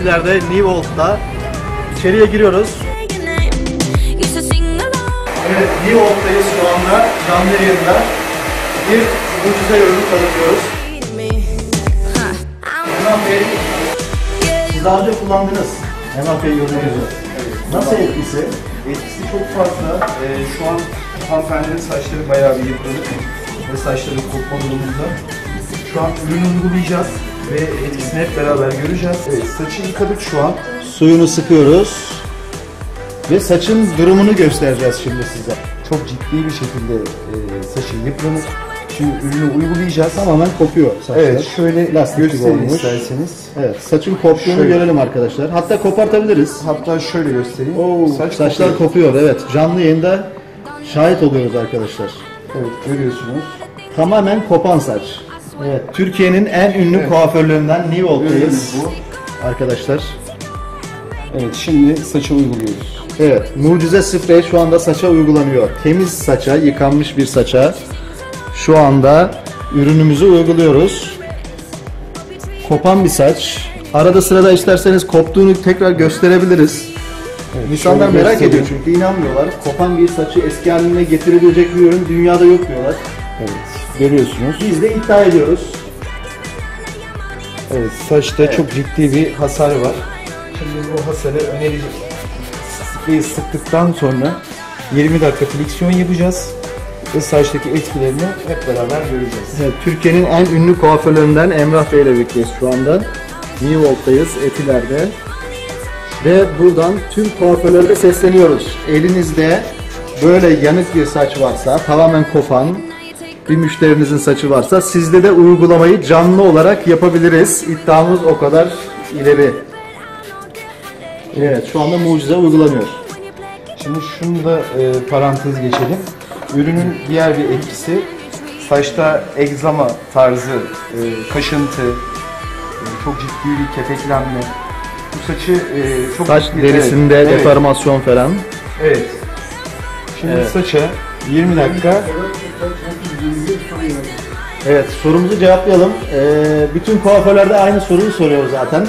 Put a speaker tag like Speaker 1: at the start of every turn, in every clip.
Speaker 1: Etiler'de New Old'da içeriye giriyoruz. Evet, New Old'dayız şu anda canlı yayında. Bir mucize ürünü tanıtıyoruz. Emrah Bey, siz daha önce kullandınız. Emrah Bey ürününüzü. Nasıl etkisi?
Speaker 2: Etkisi çok fazla. Ee, şu an hanımefendinin saçları bayağı bir yıpranık ve saçları kopma durumunda. Şu an ürünü uygulayacağız ve etkisini hep beraber göreceğiz. Evet, saçı yıkadık şu an.
Speaker 1: Suyunu sıkıyoruz. Ve saçın durumunu göstereceğiz şimdi size.
Speaker 2: Çok ciddi bir şekilde e, saçı yıpranık. Şimdi ürünü uygulayacağız.
Speaker 1: Tamamen kopuyor saçlar.
Speaker 2: Evet, şöyle
Speaker 1: lastik gibi olmuş.
Speaker 2: isterseniz.
Speaker 1: Evet, saçın koptuğunu
Speaker 2: Şöyle.
Speaker 1: görelim arkadaşlar. Hatta kopartabiliriz.
Speaker 2: Hatta şöyle göstereyim.
Speaker 1: Oo,
Speaker 2: Saç
Speaker 1: saçlar
Speaker 2: kopuyor.
Speaker 1: kopuyor. Evet, canlı yayında şahit oluyoruz arkadaşlar.
Speaker 2: Evet, görüyorsunuz.
Speaker 1: Tamamen kopan saç. Evet, Türkiye'nin en ünlü
Speaker 2: Evet.
Speaker 1: kuaförlerinden New
Speaker 2: bu.
Speaker 1: Arkadaşlar.
Speaker 2: Evet, şimdi saçı uyguluyoruz.
Speaker 1: Evet, mucize sprey şu anda saça uygulanıyor. Temiz saça, yıkanmış bir saça şu anda ürünümüzü uyguluyoruz. Kopan bir saç. Arada sırada isterseniz koptuğunu tekrar gösterebiliriz. İnsanlar
Speaker 2: şöyle
Speaker 1: merak
Speaker 2: göstereyim.
Speaker 1: ediyor çünkü inanmıyorlar. Kopan bir saçı eski haline getirebilecek bir ürün dünyada yok diyorlar.
Speaker 2: Evet, görüyorsunuz.
Speaker 1: Biz de iddia ediyoruz.
Speaker 2: Evet, saçta çok ciddi bir hasar var. Şimdi bu hasarı önerici spreyi sıktıktan sonra 20 dakika friksiyon yapacağız ve saçtaki etkilerini hep beraber göreceğiz.
Speaker 1: Evet, Türkiye'nin en ünlü kuaförlerinden Emrah Bey ile birlikteyiz şu anda. New York'tayız, Etiler'de. Ve buradan tüm kuaförlere sesleniyoruz. Elinizde böyle yanık bir saç varsa, tamamen kopan bir müşterinizin saçı varsa sizde de uygulamayı canlı olarak yapabiliriz. İddiamız o kadar ileri. Evet, şu anda mucize uygulanıyor.
Speaker 2: Şimdi şunu da e, parantez geçelim. Ürünün diğer bir etkisi saçta egzama tarzı, e, kaşıntı, e, çok ciddi bir kepeklenme. Bu saçı e, çok
Speaker 1: Saç
Speaker 2: ciddi-
Speaker 1: derisinde
Speaker 2: evet,
Speaker 1: deformasyon falan.
Speaker 2: Evet. Şimdi
Speaker 1: Evet.
Speaker 2: saça 20 dakika
Speaker 1: Evet sorumuzu cevaplayalım. Ee, bütün kuaförlerde aynı soruyu soruyor zaten.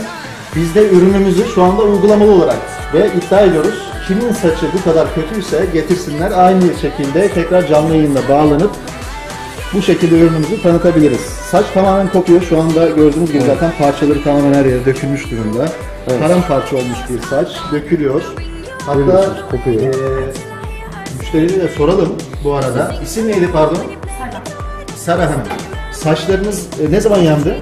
Speaker 1: Biz de ürünümüzü şu anda uygulamalı olarak ve iddia ediyoruz. Kimin saçı bu kadar kötüyse getirsinler aynı şekilde tekrar canlı yayında bağlanıp bu şekilde ürünümüzü tanıtabiliriz. Saç tamamen kopuyor. Şu anda gördüğünüz gibi zaten parçaları tamamen her yere dökülmüş durumda. Paramparça olmuş bir saç. Dökülüyor. Hatta
Speaker 2: kopuyor.
Speaker 1: eee müşteriye de soralım bu arada. İsim neydi pardon? Sara Hanım. Saçlarınız e, ne zaman yandı?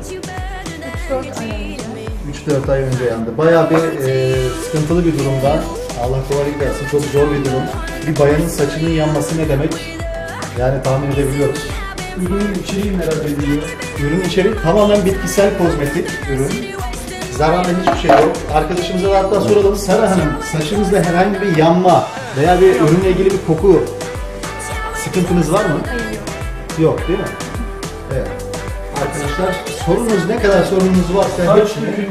Speaker 1: 3-4 ay önce yandı. Bayağı bir e, sıkıntılı bir durumda. Allah kolaylık versin. Çok zor bir durum. Bir bayanın saçının yanması ne demek? Yani tahmin edebiliyoruz.
Speaker 2: ürünün içeriği merak ediliyor.
Speaker 1: Ürün içeriği tamamen bitkisel kozmetik ürün. Zararlı hiçbir şey yok. Arkadaşımıza da hatta soralım. Sara Hanım, saçınızda herhangi bir yanma veya bir ürünle ilgili bir koku sıkıntınız var mı? Yok değil mi? Evet. Arkadaşlar sorunuz ne kadar sorunuz varsa hepsini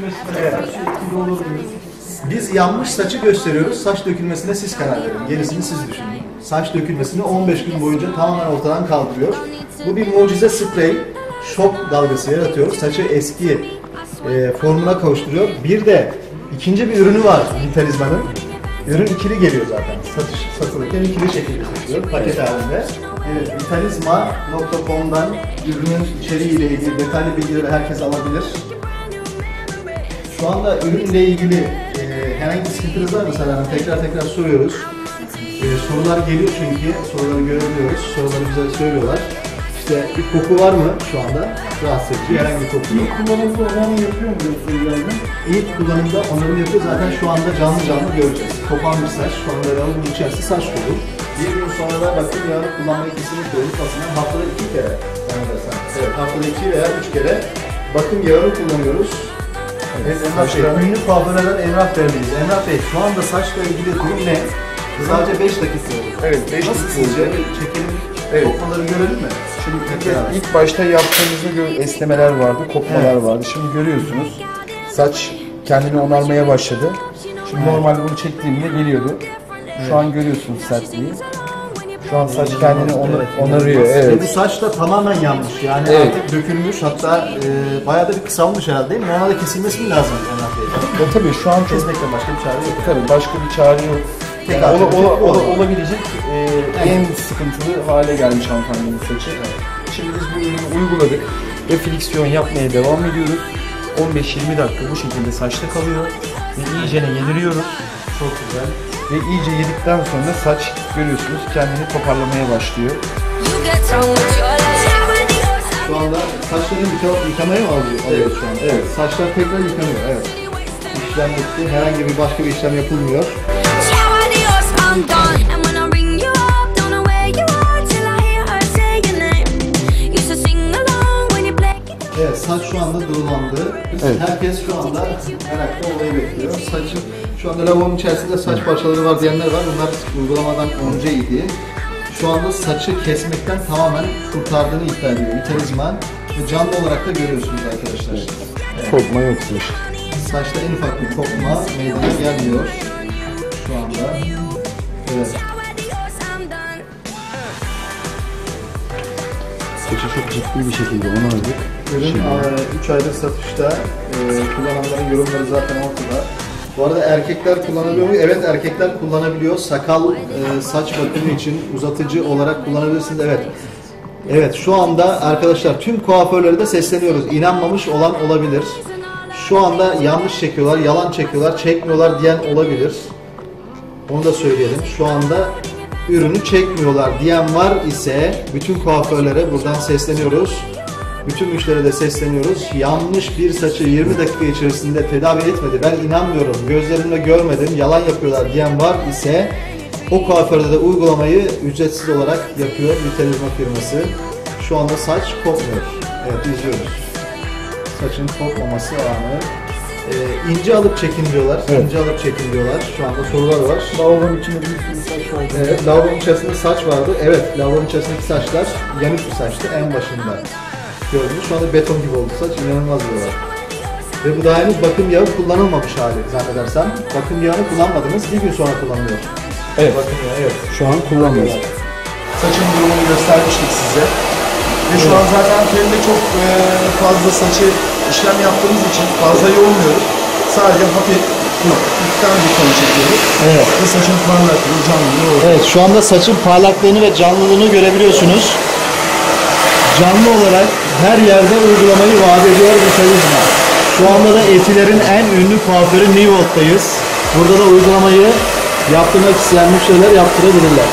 Speaker 1: biz yanmış saçı gösteriyoruz. Saç dökülmesine siz karar verin. Gerisini siz düşünün. Saç dökülmesini 15 gün boyunca tamamen ortadan kaldırıyor. Bu bir mucize sprey. Şok dalgası yaratıyor. Saçı eski e, formuna kavuşturuyor. Bir de ikinci bir ürünü var Vitalizma'nın. Ürün ikili geliyor zaten. Satış, satılırken ikili şekilde satılıyor paket halinde. Evet, vitalizma.com'dan ürünün içeriğiyle ilgili detaylı bilgileri herkes alabilir. Şu anda ürünle ilgili e, herhangi bir sıkıntınız var mı Hanım? Tekrar tekrar soruyoruz. E, sorular geliyor çünkü, soruları görebiliyoruz. Soruları bize söylüyorlar. İşte bir koku var mı şu anda? Rahatsız edici herhangi bir koku yok.
Speaker 2: Kullanımda olanı yapıyor mu gösterilerden?
Speaker 1: İlk kullanımda onları yapıyor zaten şu anda canlı canlı göreceğiz. Kopan bir saç, şu anda lavabonun içerisi saç dolu. Bir gün sonra da bakım yağını kullanmayı kesinlikle unutmasınlar. Haftada iki kere zannedersem. Evet, haftada iki veya üç kere bakım yağını kullanıyoruz. Evet, Emrah Bey, ünlü kuaförlerden Emrah Bey'deyiz. Emrah Bey, şu anda saçla ilgili durum ne? Sadece 5 dakika.
Speaker 2: Evet, beş
Speaker 1: Nasıl
Speaker 2: dakika
Speaker 1: sizce?
Speaker 2: oldu.
Speaker 1: Bir Çekelim,
Speaker 2: Evet.
Speaker 1: kopmaları görelim mi?
Speaker 2: Şimdi ilk, ilk başta yaptığımızda gö- esnemeler vardı, kopmalar
Speaker 1: Evet.
Speaker 2: vardı. Şimdi görüyorsunuz saç kendini onarmaya başladı. Şimdi normalde bunu çektiğimde geliyordu. Şu an görüyorsunuz sertliği. Şu an saç kendini ona- onarıyor.
Speaker 1: Ve
Speaker 2: Evet.
Speaker 1: bu saç da tamamen yanmış. Yani
Speaker 2: Evet.
Speaker 1: artık dökülmüş hatta e, bayağı da bir kısalmış herhalde değil mi? Normalde kesilmesi mi lazım Bey?
Speaker 2: Ya tabii şu an çok
Speaker 1: Kesmekten başka bir çare yok.
Speaker 2: tabii başka bir çare yok.
Speaker 1: Tek
Speaker 2: ola- ola- ola- olabilecek e, en sıkıntılı hale gelmiş hanımefendinin saçı. Şimdi biz bu ürünü uyguladık ve friksiyon yapmaya devam ediyoruz. 15-20 dakika bu şekilde saçta kalıyor ve iyicene yediriyoruz.
Speaker 1: Çok güzel.
Speaker 2: Ve iyice yedikten sonra saç görüyorsunuz kendini toparlamaya başlıyor.
Speaker 1: Şu anda saçların yıka- yıkamaya mı alıyor, alıyor şu an? Evet. Saçlar tekrar yıkanıyor. Evet. İşlem bitti. Herhangi bir başka bir işlem yapılmıyor.
Speaker 3: Ciao, adios, I'm done. And when I ring you up, don't know where you are till I hear her say your name. Used to sing along when you play.
Speaker 1: Evet, saç şu anda durulandı.
Speaker 2: Evet.
Speaker 1: Herkes şu anda merakla olayı bekliyor. Saçın şu anda lavabonun içerisinde saç parçaları var diyenler var. Bunlar uygulamadan önceydi. Şu anda saçı kesmekten tamamen kurtardığını iddia ediyor Vitalizman. Ve canlı olarak da görüyorsunuz arkadaşlar.
Speaker 2: Kopma yok saç.
Speaker 1: Saçta en ufak bir kopma meydana gelmiyor şu anda. Evet.
Speaker 2: Saçı çok ciddi bir şekilde onardık.
Speaker 1: Ürün 3 aydır satışta. E, kullananların yorumları zaten ortada. Bu arada erkekler kullanabiliyor mu? Evet erkekler kullanabiliyor. Sakal, e, saç bakımı için uzatıcı olarak kullanabilirsiniz. Evet. Evet şu anda arkadaşlar tüm kuaförlere de sesleniyoruz. İnanmamış olan olabilir. Şu anda yanlış çekiyorlar, yalan çekiyorlar, çekmiyorlar diyen olabilir. Onu da söyleyelim. Şu anda ürünü çekmiyorlar diyen var ise bütün kuaförlere buradan sesleniyoruz. Bütün müşterilere de sesleniyoruz. Yanlış bir saçı 20 dakika içerisinde tedavi etmedi. Ben inanmıyorum. Gözlerimle görmedim. Yalan yapıyorlar diyen var ise o kuaförde de uygulamayı ücretsiz olarak yapıyor Vitalizma firması. Şu anda saç kopmuyor. Evet izliyoruz. Saçın kopmaması anı. Ee, ince alıp çekin diyorlar.
Speaker 2: Evet.
Speaker 1: İnce alıp çekin diyorlar. Şu anda sorular var.
Speaker 2: Lavabonun içinde bir sürü saç var.
Speaker 1: Evet, lavabonun içerisinde saç vardı. Evet, lavabonun içerisindeki saçlar yanık bir saçtı en başında. Gördünüz şu anda beton gibi oldu saç, inanılmaz diyorlar. Ve bu daha henüz bakım yağı kullanılmamış hali zannedersem. Bakım yağını kullanmadınız, bir gün sonra kullanılıyor.
Speaker 2: Evet.
Speaker 1: Bakım yağı, evet.
Speaker 2: Şu an kullanmıyoruz. Saçın durumunu göstermiştik size. Ve şu an zaten telde çok e, fazla saçı işlem yaptığımız için fazla yoğunmuyoruz. Sadece hafif ipten bir ton çekiyoruz.
Speaker 1: Evet.
Speaker 2: Ve saçın parlaklığı, canlılığı orada.
Speaker 1: Evet, şu anda saçın parlaklığını ve canlılığını görebiliyorsunuz. Canlı olarak her yerde uygulamayı vaat ediyor Vitalizma. Şu anda da Etiler'in en ünlü kuaförü New York'tayız. Burada da uygulamayı yaptırmak isteyen müşteriler yaptırabilirler.